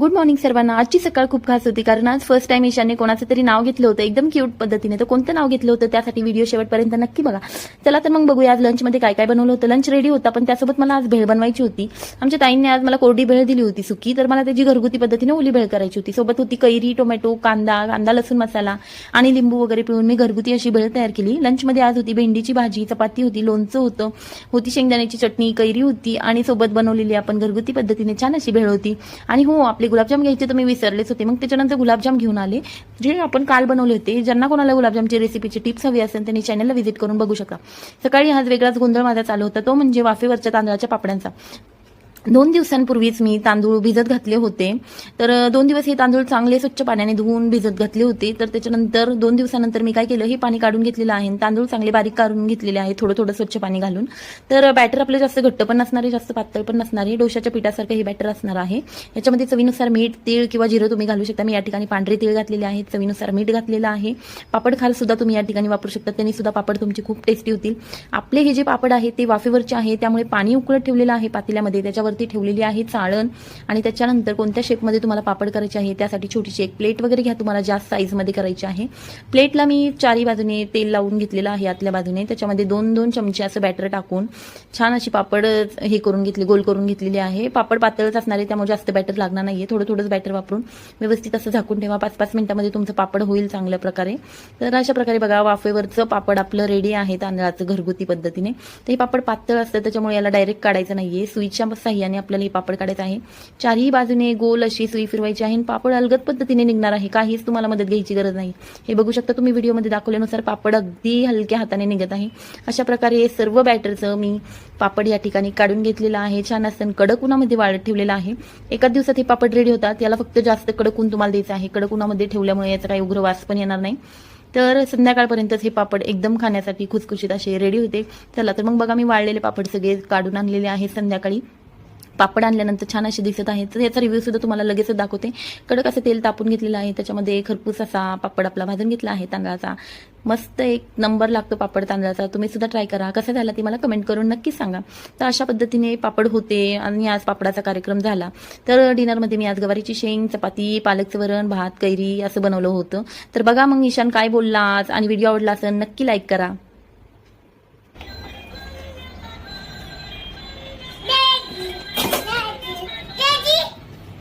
Good morning सर्वांना. आजची सकाळ खूप खास होती कारण आज फर्स्ट टाइम ईशाने कोणाचं तरी नाव घेतलं होतं. एकदम क्यूट पद्धतीने. तर कोणतं नाव घेतलं होतं त्यासाठी व्हिडिओ शेवटपर्यंत नक्की बघा. चला तर मग बघूया आज लंचमध्ये काय काय बनवलं होतं. लंच रेडी होता पण त्यासोबत मला आज भेळ बनवायची होती. आमच्या ताईंनी आज मला कोरडी भेळ दिली होती सुकी. तर मला त्याची घरगुती पद्धतीने ओली भेळ करायची होती. सोबत होती कैरी टोमॅटो कांदा कांदा लसूण मसाला आणि लिंबू वगैरे पिळून मी घरगुती अशी भेळ तयार केली. लंचमध्ये आज होती भेंडीची भाजी चपाती होती लोणचं होतं होती शेंगदाण्याची चटणी कैरी होती आणि सोबत बनवलेली आपण घरगुती पद्धतीने छान अशी भेळ होती. आणि हो आपले गुलाबजाम घ्यायचे तर मी विसरलेच होते. मग त्याच्यानंतर गुलाबजाम घेऊन आले. जे आपण काल बनवले होते ज्यांना कोणाला गुलाबजामची रेसिपीची टिप्स हवी असेल त्यांनी चॅनलला व्हिजिट करून बघू शकता. सकाळी आज वेगळाच गोंधळ माझा चालू होता. तो म्हणजे वाफेवरच्या तांदळाच्या पापड्यांचा. दोन दिवसांपूर्वीच मी तांदूळ भिजत घातले होते. तर दोन दिवस हे तांदूळ चांगले स्वच्छ पाण्याने धुवून भिजत घातले होते. तर त्याच्यानंतर दोन दिवसानंतर मी काय केलं हे पाणी काढून घेतलेलं आहे आणि तांदूळ चांगले बारीक काढून घेतलेले आहे थोडं थोडं स्वच्छ पाणी घालून. तर बॅटर आपलं जास्त घट्ट पण नसणार आहे जास्त पातळ पण नसणार आहे. डोशाच्या पिठासारखं हे बॅटर असणार आहे. याच्यामध्ये चवीनुसार मीठ तीळ किंवा जिरं तुम्ही घालू शकता. मी या ठिकाणी पांढरे तीळ घातलेले आहे चवीनुसार मीठ घातलेलं आहे. पापड खाल सुद्धा तुम्ही या ठिकाणी वापरू शकता. त्यांनी सुद्धा पापड तुमचे खूप टेस्टी होतील. आपले हे जे पापड आहे ते वाफेवरचे आहे. त्यामुळे पाणी उकळत ठेवलेलं आहे पातेल्यामध्ये. त्याच्यावरती ठेवलेली आहे चाळण. आणि त्याच्यानंतर कोणत्या शेपमध्ये तुम्हाला पापड करायचे आहे त्यासाठी छोटीशी एक प्लेट वगैरे घ्या तुम्हाला जास्त साईजमध्ये करायची आहे. प्लेटला मी चारी बाजूने तेल लावून घेतलेलं आहे आतल्या बाजूने. त्याच्यामध्ये दोन दोन चमचे असं बॅटर टाकून छान अशी पापड हे करून घेतली गोल करून घेतलेली आहे. पापड पातळच असणार आहे त्यामुळे जास्त बॅटर लागणार नाहीये. थोडं थोडंच बॅटर वापरून व्यवस्थित असं झाकून ठेवा. पाच पाच मिनिटामध्ये तुमचं पापड होईल चांगल्या प्रकारे. तर अशा प्रकारे बघा वाफेवरचं पापड आपलं रेडी आहे तांदळाचं घरगुती पद्धतीने. ते पापड पातळ असतं त्याच्यामुळे याला डायरेक्ट काढायचं नाहीये. सुईच्या साह्याने आपल्याला हे पापड काढायचं आहे. चारही बाजूने गोल अशी सुई फिरवायची आहे आणि पापड अलगद पद्धतीने निघणार आहे. काहीच तुम्हाला मदत घ्यायची गरज नाही. हे बघू शकता तुम्ही व्हिडिओमध्ये दाखवल्यानुसार पापड अगदी हलक्या हाताने निघत आहे. अशा प्रकारे हे सर्व बॅटरचं मी पापड या ठिकाणी काढून घेतलेलं आहे. छान असं कडक उन्हामध्ये वाळत ठेवलेलं आहे. एकाच दिवसात हे पापड रेडी होतात. याला फक्त जास्त कडक ऊन तुम्हाला द्यायचं आहे. कडक उन्हामध्ये ठेवल्यामुळे याचा काही उग्र वास पण येणार नाही. तर संध्याकाळपर्यंतच हे पापड एकदम खाण्यासाठी खुसखुशीत असे रेडी होते. चला तर मग बघा मी वाळलेले पापड सगळे काढून आणलेले आहेत संध्याकाळी. पापड आणल्यानंतर छान असे दिसत आहेत. तर याचा रिव्ह्यू सुद्धा तुम्हाला लगेचच दाखवते. कडक असं तेल तापून घेतलेलं आहे. त्याच्यामध्ये खरपूस असा पापड आपला भाजून घेतला आहे तांदळाचा. मस्त एक नंबर लागतो पापड तांदळाचा. तुम्ही सुद्धा ट्राय करा. कसं झाला ते मला कमेंट करून नक्की सांगा. तर अशा पद्धतीने पापड होते आणि आज पापडाचा कार्यक्रम झाला. तर डिनरमध्ये मी आज गवारीची शेंग चपाती पालकचं वरण भात कैरी असं बनवलं होतं. तर बघा मग ईशान काय बोलला आज. आणि व्हिडिओ आवडला असं नक्की लाईक करा.